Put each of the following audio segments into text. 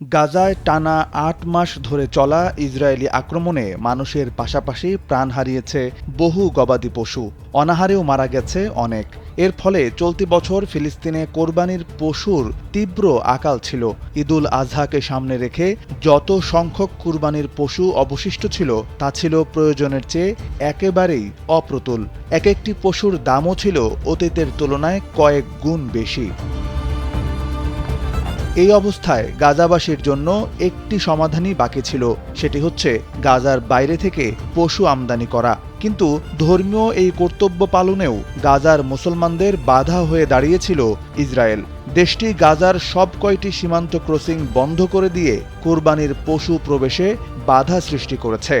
গাজায় টানা আট মাস ধরে চলা ইসরায়েলি আক্রমণে মানুষের পাশাপাশি প্রাণ হারিয়েছে বহু গবাদি পশু। অনাহারেও মারা গেছে অনেক। এর ফলে চলতি বছর ফিলিস্তিনে কোরবানির পশুর তীব্র আকাল ছিল। ঈদুল আজহাকে সামনে রেখে যত সংখ্যক কুরবানির পশু অবশিষ্ট ছিল, তা ছিল প্রয়োজনের চেয়ে একেবারেই অপ্রতুল। এক একটি পশুর দামও ছিল অতীতের তুলনায় কয়েক গুণ বেশি। এই অবস্থায় গাজাবাসীর জন্য একটি সমাধানই বাকি ছিল। সেটি হচ্ছে গাজার বাইরে থেকে পশু আমদানি করা। কিন্তু ধর্মীয় এই কর্তব্য পালনেও গাজার মুসলমানদের বাধা হয়ে দাঁড়িয়েছিল ইসরায়েল। দেশটি গাজার সব কয়টি সীমান্ত ক্রসিং বন্ধ করে দিয়ে কোরবানির পশু প্রবেশে বাধা সৃষ্টি করেছে।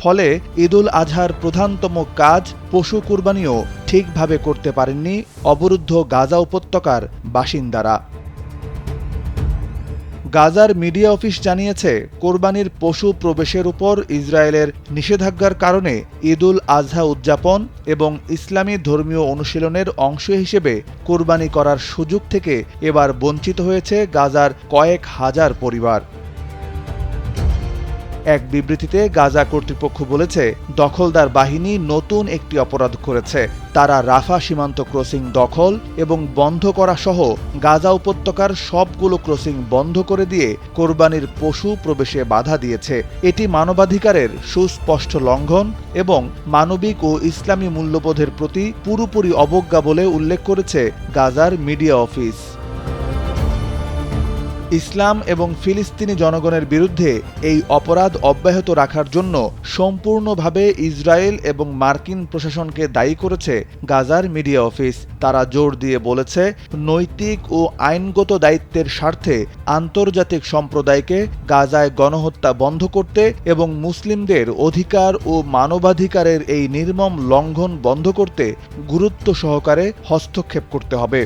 ফলে ঈদুল আজহার প্রধানতম কাজ পশু কুরবানিও ঠিকভাবে করতে পারেননি অবরুদ্ধ গাজা উপত্যকার বাসিন্দারা। গাজার মিডিয়া অফিস জানিয়েছে, কোরবানির পশু প্রবেশের উপর ইসরায়েলের নিষেধাজ্ঞার কারণে ঈদুল আজহা উদযাপন এবং ইসলামী ধর্মীয় অনুশীলনের অংশ হিসেবে কোরবানি করার সুযোগ থেকে এবার বঞ্চিত হয়েছে গাজার কয়েক হাজার পরিবার। এক বিবৃতিতে গাজা কর্তৃপক্ষ বলেছে, দখলদার বাহিনী নতুন একটি অপরাধ করেছে। তারা রাফা সীমান্ত ক্রসিং দখল এবং বন্ধ করা সহ গাজা উপত্যকার সবগুলো ক্রসিং বন্ধ করে দিয়ে কোরবানির পশু প্রবেশে বাধা দিয়েছে। এটি মানবাধিকারের সুস্পষ্ট লঙ্ঘন এবং মানবিক ও ইসলামী মূল্যবোধের প্রতি পুরোপুরি অবজ্ঞা বলে উল্লেখ করেছে গাজার মিডিয়া অফিস। ইসলাম এবং ফিলিস্তিনি জনগণের বিরুদ্ধে এই অপরাধ অব্যাহত রাখার জন্য সম্পূর্ণভাবে ইসরায়েল এবং মার্কিন প্রশাসনকে দায়ী করেছে গাজার মিডিয়া অফিস। তারা জোর দিয়ে বলেছে, নৈতিক ও আইনগত দায়িত্বের স্বার্থে আন্তর্জাতিক সম্প্রদায়কে গাজায় গণহত্যা বন্ধ করতে এবং মুসলিমদের অধিকার ও মানবাধিকারের এই নির্মম লঙ্ঘন বন্ধ করতে গুরুত্ব সহকারে হস্তক্ষেপ করতে হবে।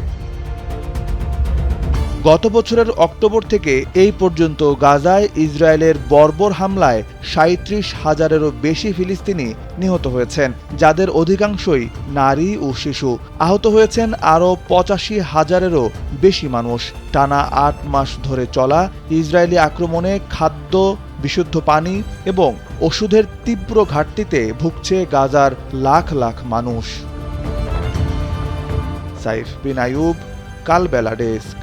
গত বছরের অক্টোবর থেকে এই পর্যন্ত গাজায় ইসরায়েলের বর্বর হামলায় সাঁত্রিশ হাজারেরও বেশি ফিলিস্তিনি নিহত হয়েছেন, যাদের অধিকাংশই নারী ও শিশু। আহত হয়েছেন আরও পঁচাশি হাজারেরও বেশি মানুষ। টানা আট মাস ধরে চলা ইসরায়েলি আক্রমণে খাদ্য, বিশুদ্ধ পানি এবং ওষুধের তীব্র ঘাটতিতে ভুগছে গাজার লাখ লাখ মানুষ। সাইফ বিন আয়ুব কালবেলা ডেস্ক।